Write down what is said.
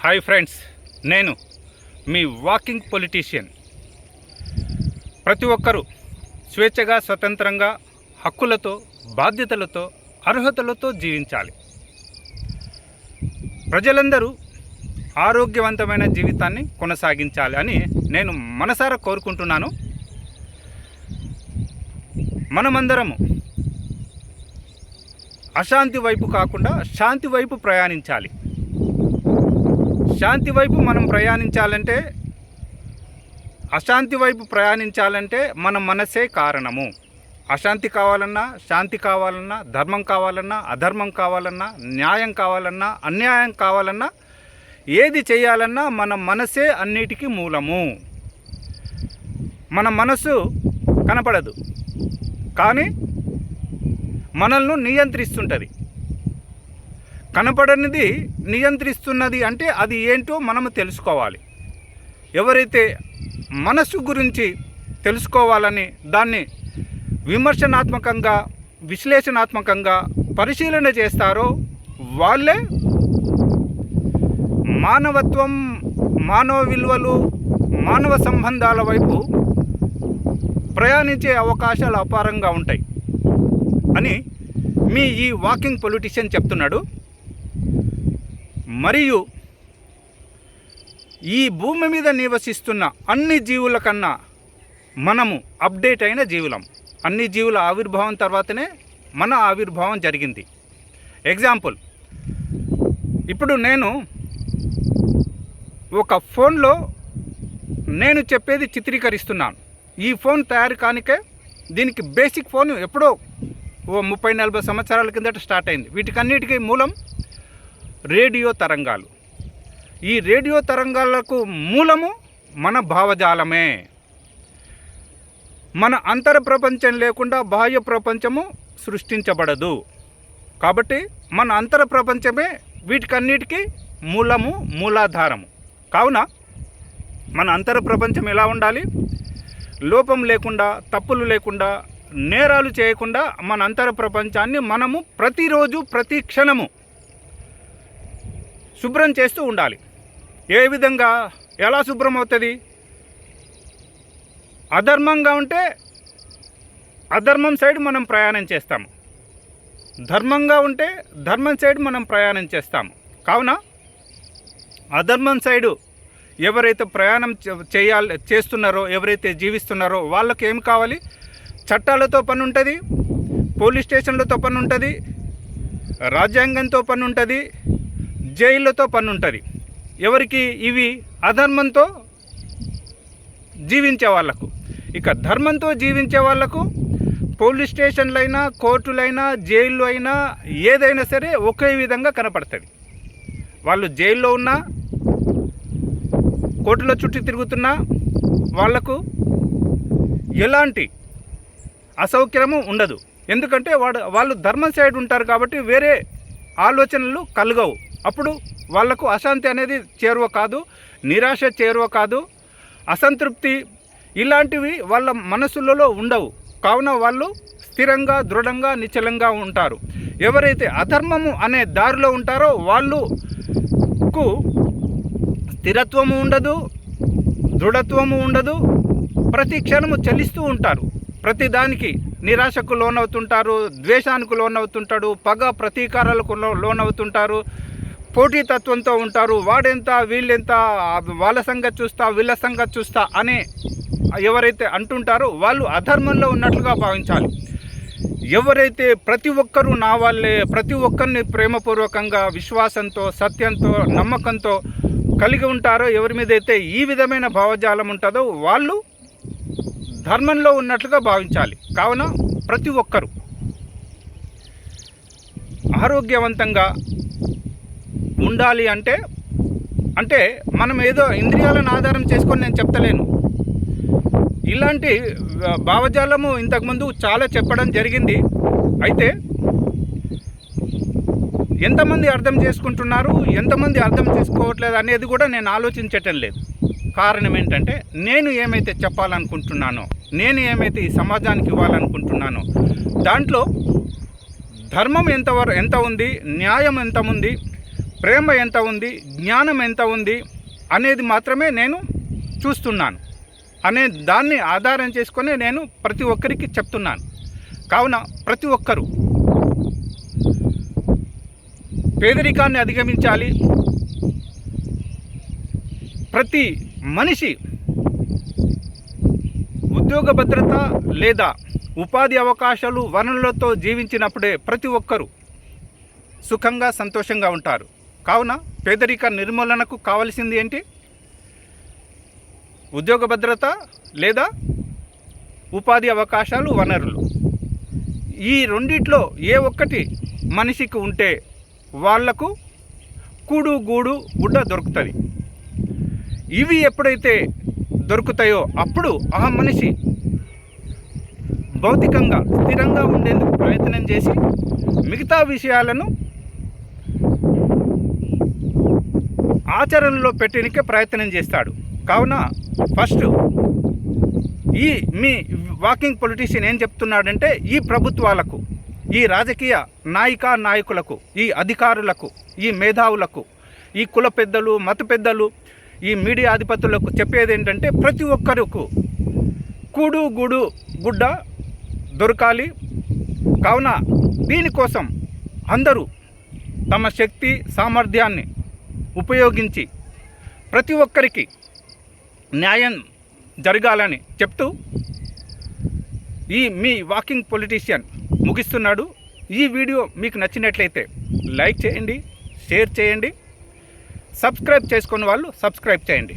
Hi friends నేను మీ walking politician. ప్రతి ఒక్కరూ స్వేచ్ఛగా స్వతంత్రంగా హక్కులతో బాధ్యతలతో అర్హతలతో జీవించాలి. ప్రజలందరూ ఆరోగ్యవంతమైన జీవితాన్ని కొనసాగించాలి అని నేను మనసారా కోరుకుంటున్నాను. మనమందరము అశాంతి వైపు కాకుండా శాంతి వైపు ప్రయాణించాలి. శాంతి వైపు మనం ప్రయాణించాలంటే అశాంతి వైపు ప్రయాణించాలంటే మన మనసే కారణము. అశాంతి కావాలన్నా శాంతి కావాలన్నా ధర్మం కావాలన్నా అధర్మం కావాలన్నా న్యాయం కావాలన్నా అన్యాయం కావాలన్నా ఏది చేయాలన్నా మన మనసే అన్నిటికీ మూలము. మన మనసు కనపడదు. కానీ మనల్ని నియంత్రిస్తుంటుంది. కనపడనిది నియంత్రిస్తున్నది అంటే అది ఏంటో మనము తెలుసుకోవాలి. ఎవరైతే మనసు గురించి తెలుసుకోవాలని దాన్ని విమర్శనాత్మకంగా విశ్లేషణాత్మకంగా పరిశీలన చేస్తారో వాళ్ళే మానవత్వం మానవ విలువలు మానవ సంబంధాల వైపు ప్రయాణించే అవకాశాలు అపారంగా ఉంటాయి. అని మీ ఈ వాకింగ్ పొలిటీషియన్ చెప్తున్నాడు. మరియు ఈ భూమి మీద నివసిస్తున్న అన్ని జీవుల కన్నా మనము అప్డేట్ అయిన జీవులం. అన్ని జీవుల ఆవిర్భావం తర్వాతనే మన ఆవిర్భావం జరిగింది. ఎగ్జాంపుల్ ఇప్పుడు నేను ఒక ఫోన్లో నేను చెప్పేది చిత్రీకరిస్తున్నాను. ఈ ఫోన్ తయారు కానికే దీనికి బేసిక్ ఫోన్ ఎప్పుడో ఓ ముప్పై నలభై సంవత్సరాల కిందట స్టార్ట్ అయింది. వీటికన్నిటికీ మూలం రేడియో తరంగాలు. ఈ రేడియో తరంగాలకు మూలము మన భావజాలమే. మన అంతర ప్రపంచం లేకుండా బాహ్య ప్రపంచము సృష్టించబడదు. కాబట్టి మన అంతర ప్రపంచమే వీటికన్నిటికీ మూలము మూలాధారము. కావున మన అంతర ప్రపంచం ఎలా ఉండాలి? లోపం లేకుండా తప్పులు లేకుండా నేరాలు చేయకుండా మన అంతర ప్రపంచాన్ని మనము ప్రతిరోజు ప్రతి క్షణము శుభ్రం చేస్తూ ఉండాలి. ఏ విధంగా ఎలా శుభ్రం అవుతుంది అధర్మంగా ఉంటే అధర్మం సైడ్ మనం ప్రయాణం చేస్తాము ధర్మంగా ఉంటే ధర్మం సైడ్ మనం ప్రయాణం చేస్తాము కావున అధర్మం సైడు ఎవరైతే ప్రయాణం చే- చేయాలి చేస్తున్నారో ఎవరైతే జీవిస్తున్నారో వాళ్ళకి ఏం కావాలి? చట్టాలతో పని ఉంటుంది పోలీస్ స్టేషన్లతో పని ఉంటుంది రాజ్యాంగంతో పని ఉంటుంది జైళ్ళతో పని ఉంటుంది ఎవరికి? ఇవి అధర్మంతో జీవించే వాళ్ళకు. ఇక ధర్మంతో జీవించే వాళ్ళకు పోలీస్ స్టేషన్లైనా కోర్టులైనా జైళ్ళు అయినా ఏదైనా సరే ఒకే విధంగా కనపడుతుంది. వాళ్ళు జైల్లో ఉన్నా కోర్టులో చుట్టూ తిరుగుతున్నా వాళ్ళకు ఎలాంటి అసౌకర్యము ఉండదు. ఎందుకంటే వాడు వాళ్ళు ధర్మం సైడ్ ఉంటారు కాబట్టి వేరే ఆలోచనలు కలగవు. అప్పుడు వాళ్ళకు అశాంతి అనేది చేరువ కాదు నిరాశ చేరువ కాదు అసంతృప్తి ఇలాంటివి వాళ్ళ మనసులలో ఉండవు. కావున వాళ్ళు స్థిరంగా దృఢంగా నిశ్చలంగా ఉంటారు. ఎవరైతే అధర్మము అనే దారిలో ఉంటారో వాళ్ళకు స్థిరత్వము ఉండదు దృఢత్వము ఉండదు ప్రతి క్షణము చలిస్తూ ఉంటారు. ప్రతిదానికి నిరాశకు లోనవుతుంటారు ద్వేషానికి లోనవుతుంటాడు పగ ప్రతీకారాలకు లో- లోనవుతుంటారు పోటీతత్వంతో ఉంటారు వాడెంత వీళ్ళెంత వాళ్ళ సంగతి చూస్తా వీళ్ళ సంగతి చూస్తా అనే ఎవరైతే అంటుంటారో వాళ్ళు అధర్మంలో ఉన్నట్లుగా భావించాలి. ఎవరైతే ప్రతి ఒక్కరూ నా వాళ్ళే ప్రతి ఒక్కరిని ప్రేమపూర్వకంగా విశ్వాసంతో సత్యంతో నమ్మకంతో కలిగి ఉంటారో ఎవరి మీద అయితే ఈ విధమైన భావజాలం ఉంటుందో వాళ్ళు ధర్మంలో ఉన్నట్లుగా భావించాలి. కావున ప్రతి ఒక్కరూ ఆరోగ్యవంతంగా ఉండాలి అంటే అంటే మనం ఏదో ఇంద్రియాలను ఆధారం చేసుకొని నేను చెప్తలేను. ఇలాంటి భావజాలము ఇంతకుముందు చాలా చెప్పడం జరిగింది. అయితే ఎంతమంది అర్థం చేసుకుంటున్నారు ఎంతమంది అర్థం చేసుకోవట్లేదు అనేది కూడా నేను ఆలోచించటం లేదు. కారణం ఏంటంటే నేను ఏమైతే చెప్పాలనుకుంటున్నానో నేను ఏమైతే ఈ సమాజానికి ఇవ్వాలనుకుంటున్నానో దాంట్లో ధర్మం ఎంతవరకు ఎంత ఉంది న్యాయం ఎంత ఉంది ప్రేమ ఎంత ఉంది జ్ఞానం ఎంత ఉంది అనేది మాత్రమే నేను చూస్తున్నాను. అనే దాన్ని ఆధారం చేసుకొని నేను ప్రతి ఒక్కరికి చెప్తున్నాను. కావున ప్రతి ఒక్కరూ పేదరికాన్ని అధిగమించాలి. ప్రతి మనిషి ఉద్యోగ భద్రత లేదా ఉపాధి అవకాశాలు వనరులతో జీవించినప్పుడే ప్రతి ఒక్కరూ సుఖంగా సంతోషంగా ఉంటారు. కావున పేదరిక నిర్మూలనకు కావలసింది ఏంటి? ఉద్యోగ భద్రత లేదా ఉపాధి అవకాశాలు వనరులు. ఈ రెండిట్లో ఏ ఒక్కటి మనిషికి ఉంటే వాళ్ళకు కూడు గూడు గుడ్డ దొరుకుతుంది. ఇవి ఎప్పుడైతే దొరుకుతాయో అప్పుడు ఆ మనిషి భౌతికంగా స్థిరంగా ఉండేందుకు ప్రయత్నం చేసి మిగతా విషయాలను ఆచరణలో పెట్టడానికే ప్రయత్నం చేస్తాడు. కావున ఫస్ట్ ఈ మీ వాకింగ్ పొలిటీషియన్ ఏం చెప్తున్నాడంటే ఈ ప్రభుత్వాలకు ఈ రాజకీయ నాయికా నాయకులకు ఈ అధికారులకు ఈ మేధావులకు ఈ కుల పెద్దలు మత పెద్దలు ఈ మీడియా ఆధిపత్యులకు చెప్పేది ఏంటంటే ప్రతి ఒక్కరికి కూడు గూడు గుడ్డ దొరకాలి. కావున దీనికోసం అందరూ తమ శక్తి సామర్థ్యాన్ని ఉపయోగించి ప్రతి ఒక్కరికి న్యాయం జరగాలని చెప్తూ ఈ మీ వాకింగ్ పొలిటీషియన్ ముగిస్తున్నాడు. ఈ వీడియో మీకు నచ్చినట్లయితే లైక్ చేయండి షేర్ చేయండి. సబ్స్క్రైబ్ చేసుకున్న వాళ్ళు సబ్స్క్రైబ్ చేయండి.